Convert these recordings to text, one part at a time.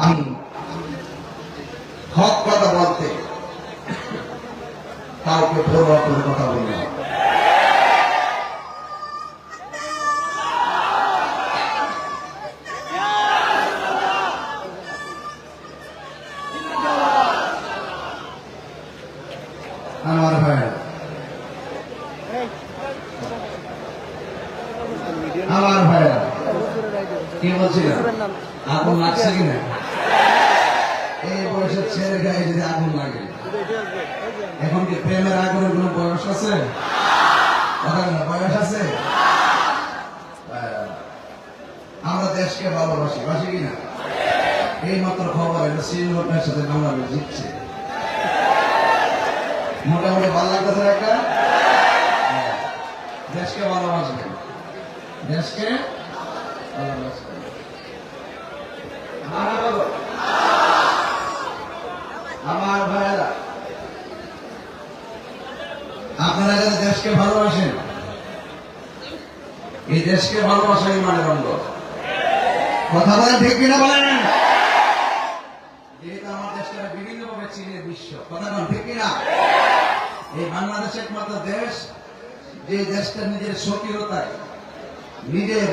আমি হক কথা বলতে কাউকে ভোর করে কথা বলি না আমার ভাই আমার ভাইয়া কি বলছিলেন আগুন লাগছে কিনা এই বয়সের ছেলে গায়ে যদি আগুন লাগে এখন কি প্রেমের আগুনের কোনো বয়স আছে? বলেন, বয়স আছে? আমরা দেশকে ভালোবাসি বাসি কিনা এই মাত্র খবর এটা শ্রীলঙ্কার সাথে বাংলাদেশ জিতছে। মোটামুটি ভালো লাগতেছে একটা? হ্যাঁ। দেশকে ভালোবাসবেন দেশকে ভালোবাসবেন আমার বাবা, আমার ভাইয়েরা আপনারা যারা দেশকে ভালোবাসেন এই দেশকে ভালোবাসাই মানে রঙ্গ কথা বলেন ঠিক কিনা বলেন? যেহেতু আমার দেশটা বিভিন্ন ভাবে চিনে বিশ্ব, কথা বলেন ঠিক কিনা? এই বাংলাদেশ একমাত্র দেশ, যে দেশটা নিজের স্বকীয়তায়, নিজের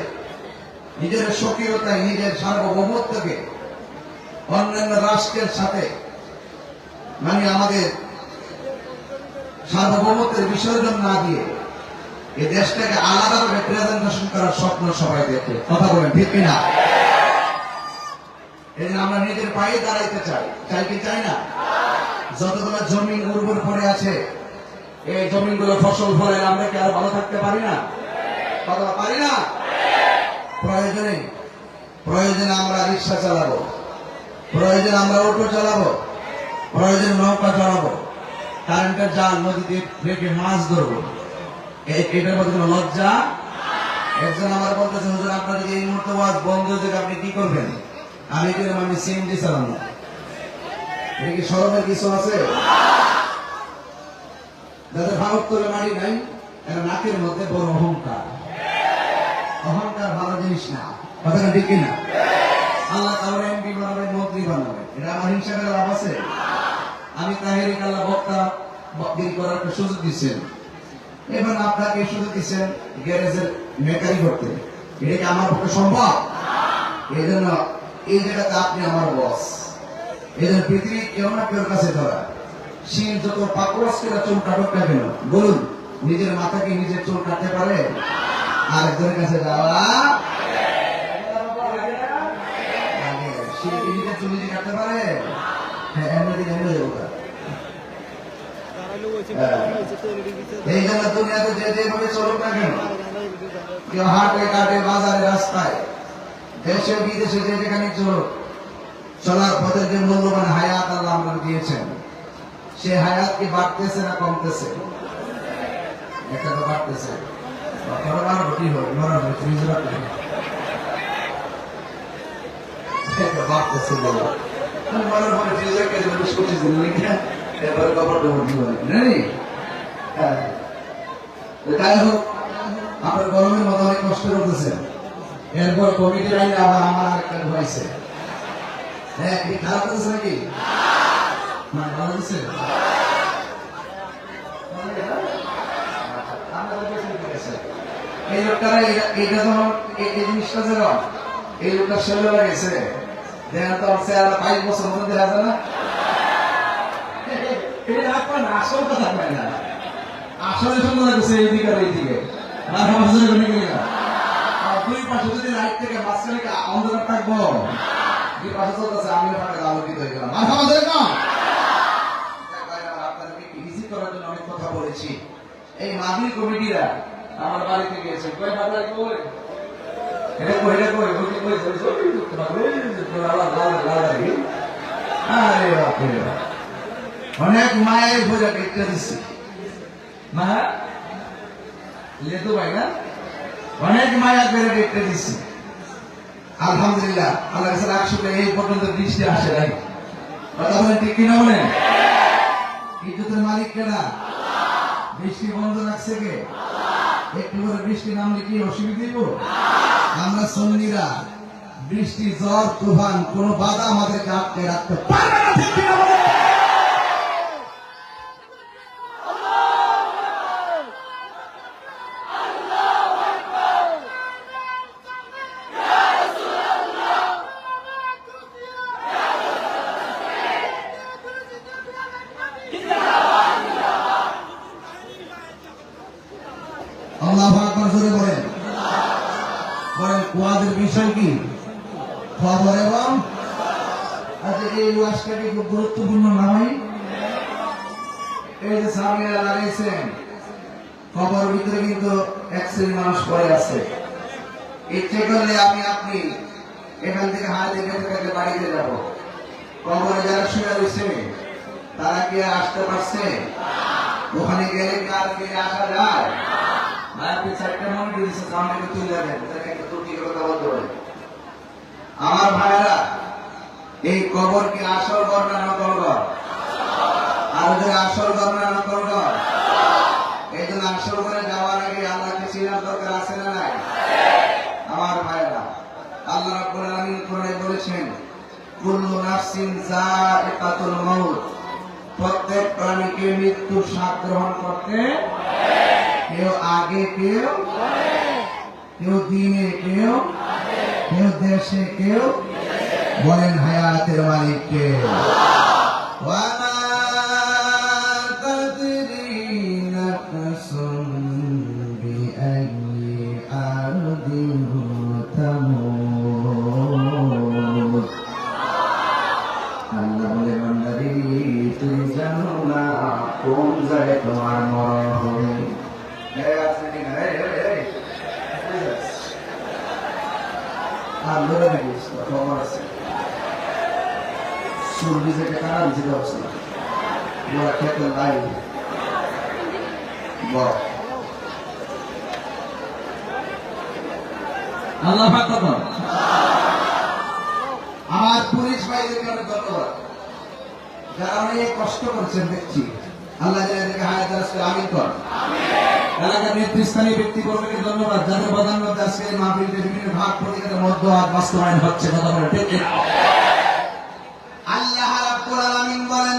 নিজের স্বকীয়তায়, নিজের সার্বভৌমত্বকে অন্যান্য রাষ্ট্রের সাথে মানে আমাদের সার্বভৌমত্বের বিসর্জন না দিয়ে এই দেশটাকে আলাদাভাবে প্রেজেন্টেশন করার স্বপ্ন সবাই দেখে। কথা বলেন, ঠিক কিনা? এই আমরা নিজের পায়ে দাঁড়াইতে চাই। চাই কি চাই না? যতগুলো জমিন উর্বর পড়ে আছে, এই জমিনগুলো ফসল ফলে আমরা কি আর ভালো থাকতে পারি না? কথা পারি না? প্রয়োজনে প্রয়োজনে আমরা রিক্সা চালাবো, প্রয়োজনে আমরা অটো চালাবো, প্রয়োজনে নৌকা চালাবো। কারেন্টের জাল নদীতে রেখে মাছ ধরবো। এটার মধ্যে কোনো লজ্জা? একজন আমার বলতেছে, হুজুর আপনার এই মুহূর্তে ওয়াজ বন্ধ হয়ে আপনি কি করবেন? আমি কি আমি সিএনজি চালাবো এটা কি সরমের কিছু আছে? যাদের ভারত তোলে নাই এরা নাকের মধ্যে বড় অহংকার। অহংকার ভালো জিনিস না। কথাটা ঠিক না আল্লাহ কারণ এমপি বানাবে, মন্ত্রী বানাবে। এটা আমার হিংসা লাভ আছে। আমি তাহেরি আল্লাহ বক্তা। বক্তৃতা করার সুযোগ দিচ্ছেন। এবার আপনাকে সুযোগ দিচ্ছেন গ্যারেজের মেকারি করতে এটা কি আমার পক্ষে সম্ভব? এই জন্য এই জায়গাতে আপনি আমার বস। এই জন্য পৃথিবী কেউ না কেউ কাছে ধরা। শিল যত পাকড়াস করে চুল কাটক না কেন? বলুন, নিজের মাথাকে নিজের চুল কাটতে পারে? আরেকজনের কাছে যাওয়া। শিল নিজের চুল নিজে কাটতে পারে? হ্যাঁ এমনি এমনি যাব। এই জন্য দুনিয়াতে যে যেভাবে চলুক না কেন কেউ হাটে কাটে বাজারে রাস্তায় দেশে বিদেশে যে যেখানে চলুক চলার পথে যে মূল্যবান হায়াত আল্লাহ আমরা দিয়েছেন সে হায়াত কি বাড়তেছে না কমতেছে? একটা তো বাড়তেছে। করোনার কি হয় মরার হয় ফ্রিজ এটা বাড়তেছে মরার পরে ফ্রিজ দিন লিখে এবারে হ্যাঁ। এরপর কমিটি লাইনে আবার আমার আরেকটা ঢুকাইছে হ্যাঁ কি খারাপ করতেছে নাকি? না, ভালো দিচ্ছে এই লোকটারা, এটা- যখন এই জিনিসটা যখন এই লোকটা সেলে লাগেছে দেখা তো আর বাইশ বছর মধ্যে দেখা যায় না? আসল সুন্দর লাগছে আর এইদিকে আর না দুই পাশে যদি রাইট থেকে মাঝখানে অন্ধকার থাকব? দুই পাশে চলতেছে, আমিও ফাঁকা আলোকিত হয়ে গেলাম। আর না। করার জন্য অনেক কথা বলেছি। এই মাহফিল কমিটিরা আমার বাড়িতে গিয়েছে। কয় বাবা কই? এটা কই এটা কই? কই কই? রে বাপ। অনেক মায়ের বোঝা কেটে দিচ্ছে মা, লেতু ভাই না? অনেক মায়া করে কেটে দিচ্ছে আলহামদুলিল্লাহ আল্লাহ এই পর্যন্ত আসে নাই। কথা বলেন ঠিক বলেন? মালিক কেনা বৃষ্টি বন্ধ রাখছে কে? একটু করে বৃষ্টি নামলে কি অসুবিধা দিব আমরা সন্নিরা বৃষ্টি ঝড় তুফান, কোন বাধা আমাদেরকে আটকে রাখতে পারবে না, ঠিক বলেন? আল্লাহ আকবর জোরে বলেন বলেন কুয়াদের বিষয় কি খবর এবং আচ্ছা এই ওয়াজটা খুব গুরুত্বপূর্ণ নয় এই যে সামিয়া লাগাইছেন খবর ভিতরে কিন্তু এক শ্রেণির মানুষ পড়ে আছে। ইচ্ছে করলে আমি আপনি এখান থেকে হাত দেখে থেকে বাড়িতে যাব। কবরে যারা শুয়ে রয়েছে, তারা কি আসতে পারছে? ওখানে গেলে কি আর ফিরে আসা যায়? ভাইয়াকে চারটা মনে দিয়েছে সামনে তুলে দেন, তাকে একটা ত্রুটি কথা বলতে আমার ভাইয়েরা এই কবর কি আসল ঘর না নকল ঘর? আর যে আসল ঘর না নকল ঘর? এই জন্য আসল ঘরে যাওয়ার আগে আল্লাহ আল্লাহকে চিনার দরকার আছে না নাই? আমার ভাইয়েরা আল্লাহ রাব্বুল আলামিন কোরআনে বলেছেন, কুল্লু নাফসিন যায়িকাতুল মাউত। প্রত্যেক প্রাণীকে মৃত্যুর স্বাদ গ্রহণ করতে কেউ আগে কেউ কেউ দিনে কেউ কেউ দেশে কেউ বলেন হায়াতের মালিক কে খেতে লাই বল আল্লাহ আমার পুলিশ ভাইদেরকে অনেক ধন্যবাদ। যারা অনেক কষ্ট করছেন দেখছি আল্লাহ যাদেরকে হায়াত রাস্তায় আমিন কর। এলাকার নেতৃস্থানীয় ধন্যবাদ, যাদের প্রধানমন্ত্রী আজকে মাহফিলকে বিভিন্ন ভাগ প্রতিকারের মধ্য আর বাস্তবায়ন হচ্ছে, কথা বলে ঠিক ঠিক। আল্লাহ রাব্বুল আলামিন বলেন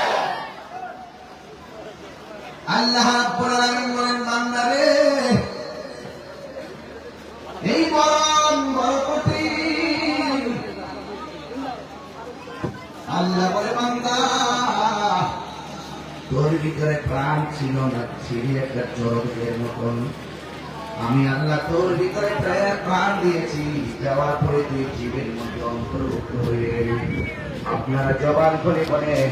আল্লাহ রাব্বুল এই কঠিন। আল্লাহ বলে, বান্দা, তোর ভিতরে প্রাণ ছিল না, ছিঁড়ি একটা চরকের মতন। আমি আল্লাহ তোর ভিতরে প্রায় প্রাণ দিয়েছি যাওয়ার পরে তুই জীবের মধ্যে অন্তর্ভুক্ত হয়ে আপনারা জবান করে বলেন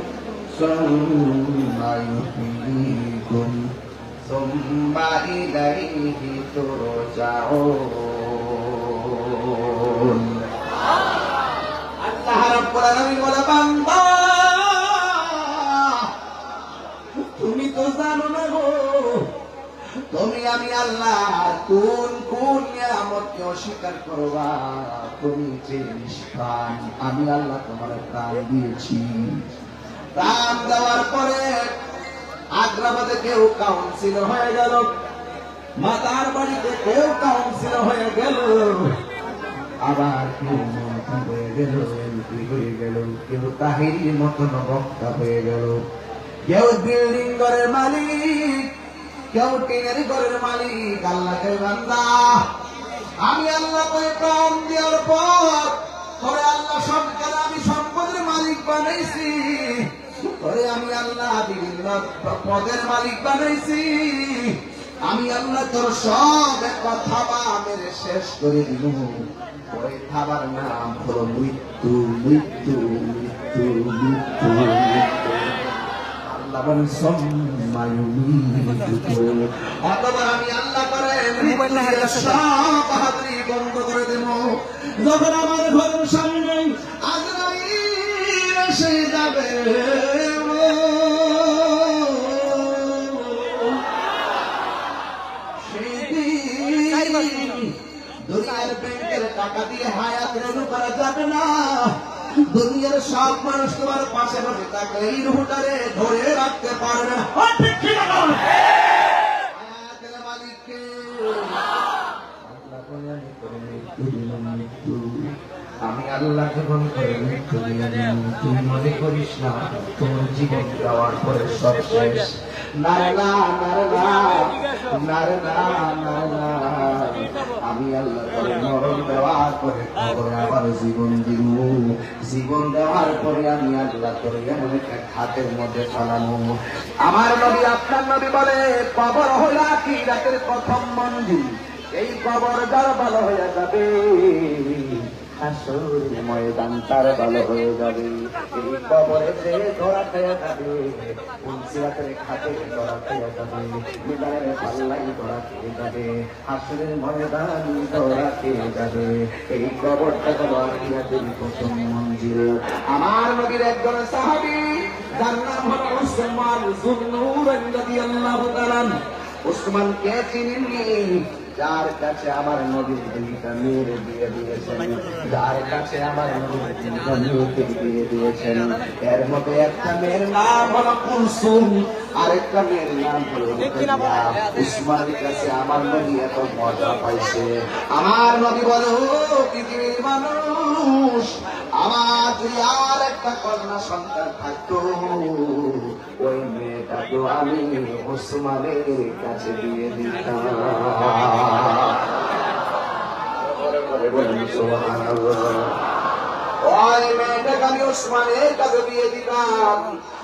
ثم يحييكم ثم إليه ترجعون আল্লাহ রাব্বুল আলামিন বলে বান্দা তুমি তো জানো না গো তুমি আমি আল্লাহ কোন কোন নিয়ামতকে অস্বীকার করবা তুমি যে নিষ্কান আমি আল্লাহ তোমার প্রাণ দিয়েছি প্রাণ দেওয়ার পরে আগ্রাবাদে কেউ কাউন্সিল হয়ে গেল। মাতার বাড়িতে কেউ কাউন্সিল হয়ে গেল। আবার কেউ হয়ে গেল হয়ে গেল, কেউ তাহিরির মতন বক্তা হয়ে গেল। কেউ বিল্ডিং ঘরের মালিক, কেউ টিনের ঘরের মালিক, আল্লাহকে বান্দা। আমি আল্লাহ করে প্রাণ দেওয়ার পর পরে আল্লাহ সরকার আমি সম্পদের মালিক বানাইছি। ওরে আমি আল্লাহ বিভিন্ন পদের মালিক বানাইছি। আমি আল্লাহ তোর সব একটা থাবা মেরে শেষ করে দিব। ওই থাবার নাম হলো মৃত্যু মৃত্যু মৃত্যু মৃত্যু আল্লাহ বলেন সম্মায়ুমিতু অতবার আমি আল্লাহ করে সব বন্ধ করে দেব। যখন আমার ঘরের সামনে আজরাইল এসে যাবে ব্যাংকের টাকা দিয়ে হায়াত রেনু করা যাবে না। দুনিয়ার সব মানুষ তোমার পাশে বসে থাকলে এই রুহুটারে ধরে রাখতে পারবে না। আমি আল্লাহ যখন করে মৃত্যু দিলাম তুই মনে করিস না তোর জীবন দেওয়ার পরে সব শেষ। না রে না না না না না না না। আমি আল্লাহ জীবন দিব জীবন দেওয়ার পরে আমি আল্লাহ করে এমন একটা খাতের মধ্যে ফালানো আমার নবী, আপনার নবী বলে, কবর হইলা কি রাতের প্রথম মন্দির? এই কবর যার ভালো হয়ে যাবে। হাসুর ময়দান তার ভালো হয়ে যাবে। এই কবরে যে ধরা খেয়ে যাবে উনসিরাতের খাতে ধরা খেয়ে যাবে মিলারের পাল্লাই ধরা খেয়ে যাবে, হাসুরের ময়দান ধরা খেয়ে যাবে। এই কবরটা হলো আখিরাতের প্রথম মঞ্জিল আমার নবীর একজন সাহাবী, যার নাম হলো উসমান জুন্নুর রাদিয়াল্লাহু তাআলা। উসমান কে চিনেননি যার কাছে আমার নবীর দুইটা মেয়ের বিয়ে দিয়েছেন যার কাছে আমার নবীর দুইটা মেয়েকে বিয়ে দিয়েছেন। এর মধ্যে একটা মেয়ের নাম হলো কুলসুম আরেকটা মেয়ের নাম হলো। উসমানের কাছে আমার নবী এত মজা পাইছে। আমার নবী বলো পৃথিবীর মানুষ আমার যদি আর একটা কন্যা সন্তান থাকতো। ওই মেয়েটাকে আমি ওসমানের কাছে দিয়ে দিতাম। ওই মেয়েটাকে আমি ওসমানের কাছে দিয়ে দিতাম।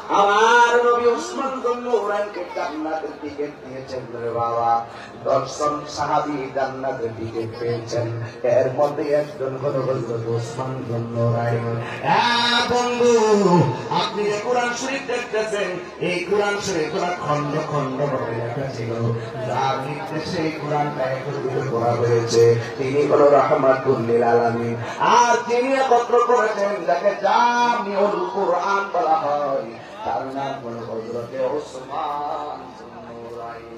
আমার নবী ওসমান গল্লুরানকে জান্নাতের টিকিট দিয়েছেন রে বাবা। দর্শন সাহাবি জান্নাতের টিকিট পেয়েছেন। এর মধ্যে একজন হলো হজরত ওসমান গল্লুরাই হ্যাঁ বন্ধু, আপনি যে কোরআন শরীফ দেখতেছেন, এই কোরআন শরীফ কোরআন খন্ড খন্ড করে লেখা ছিল যার নির্দেশে এই একত্রিত করা হয়েছে। তিনি হলো রহমাতুল্লিল আলামিন। আর তিনি একত্র করেছেন যাকে জামিউল কোরআন বলা হয় তার নাম হলো হযরতে ওসমান জুন্নুরাইন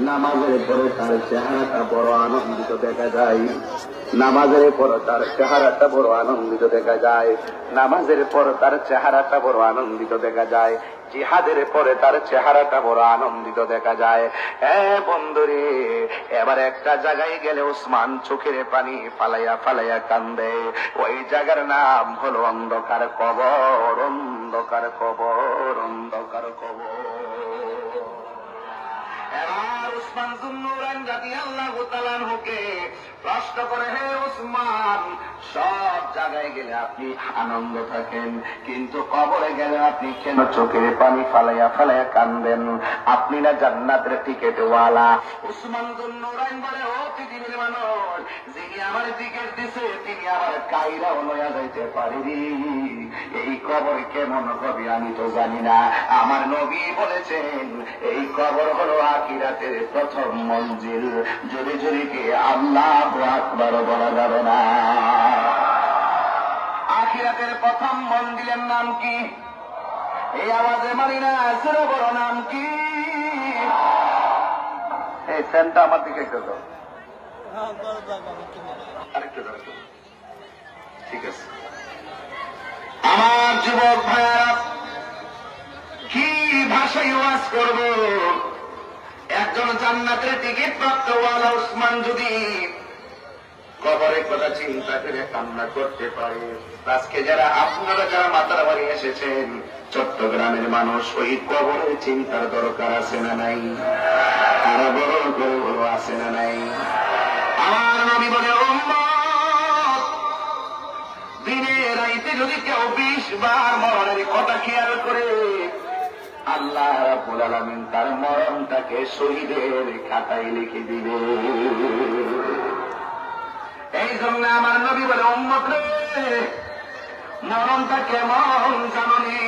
নামাজের পরে তার চেহারাটা বড় আনন্দিত দেখা যায়। নামাজের পর তার চেহারাটা বড় আনন্দিত দেখা যায়। নামাজের পর তার চেহারাটা বড় আনন্দিত দেখা যায়। জিহাদের পরে তার চেহারাটা বড় আনন্দিত দেখা যায়। হ্যাঁ বন্ধুরে, এবার একটা জায়গায় গেলে ওসমান চোখের পানি ফালাইয়া ফালাইয়া কান্দে। ওই জায়গার নাম হলো অন্ধকার কবর অন্ধকার কবর। প্রশ্ন করে হে ওসমান সব জায়গায় গেলে আপনি আনন্দ থাকেন, কিন্তু কবরে গেলে আপনি কেন চোখের পানি ফালাইয়া ফালাইয়া কান্দেন আপনি না জান্নাতের টিকিট ওয়ালা। উসমান জুন্নুরান বলে, ও পৃথিবীর মানুষ, যিনি আমার টিকিট দিছে, তিনি আমার কাইরাও লয়া যাইতে পারিনি। এই কবর কেমন হবে আমি তো জানি না। আমার নবী বলেছেন, এই কবর হলো আকিরাতের প্রথম মঞ্জিল। জোরে জোরে কে আল্লাহ আকবার বলা যাবে না। আখিরাতের প্রথম মন্দিরের নাম কি? এই আওয়াজে মানি না ছোট বড় নাম কি? এই ফ্যানটা আমার দিকে একটু দাও। দাও ঠিক আছে। আমার যুবক ভাইয়ারা, কি ভাষায় ওয়াজ করব? একজন জান্নাতের টিকিট প্রাপ্ত ওয়ালা উসমান যদি কবরের কথা চিন্তা করে কান্না করতে পারে। আজকে যারা আপনারা যারা মাতার বাড়ি এসেছেন, চট্টগ্রামের মানুষ ওই কবরের চিন্তার দরকার আছে না নাই? আরও বড় করে বড় আছে না নাই? আমার নবী বলে দিনে রাইতে যদি কেউ বিশ বার মরণের কথা খেয়াল করে, আল্লাহ আলামিন তার মরণটাকে শহীদের খাতায় লিখে দিবে। এই জন্য আমার নবী বলে, উম্মত রে, মরণটা কেমন জানি?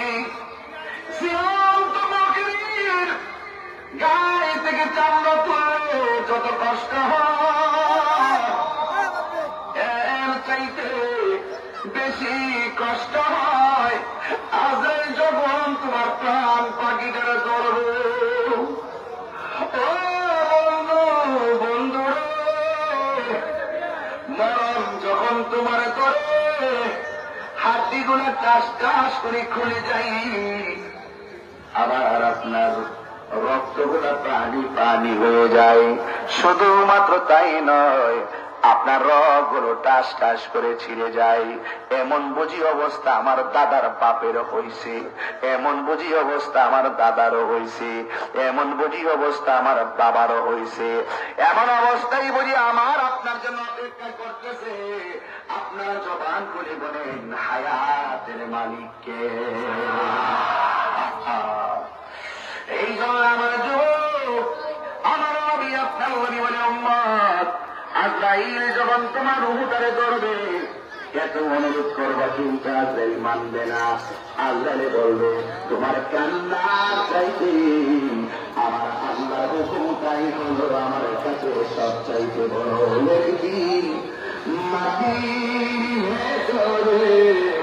জীবন্ত বকরির গায়ে থেকে চান্দ গুলা টাস টাস করে খুলে যাই আবার আপনার রক্তগুলা পানি পানি হয়ে যায়। শুধুমাত্র তাই নয়, আপনার রগগুলো টাস টাস করে ছিঁড়ে যায়। এমন বুঝি অবস্থা আমার দাদার বাপের হইছে। এমন বুঝি অবস্থা আমার দাদারও হইছে। এমন বুঝি অবস্থা আমার বাবারও হইছে। এমন অবস্থায় বুঝি আমার আপনার জন্য অপেক্ষা করতেছে। আপনার জবান করে বলেন, হায়াতের মালিককে। এই জন্য আমার আমার নবী, আপনার নবী বলে, উম্মত, আজরাইল যখন তোমার রুহুটারে ধরবে, এত অনুরোধ করবা কিন্তু আজরাইল মানবে না। আজরাইলে বলবে, তোমার কান্না চাইতে আমার আল্লাহ হুকুমটাই হলো আমার কাছে সব চাইতে বড় লেখি। মাটি হে মলা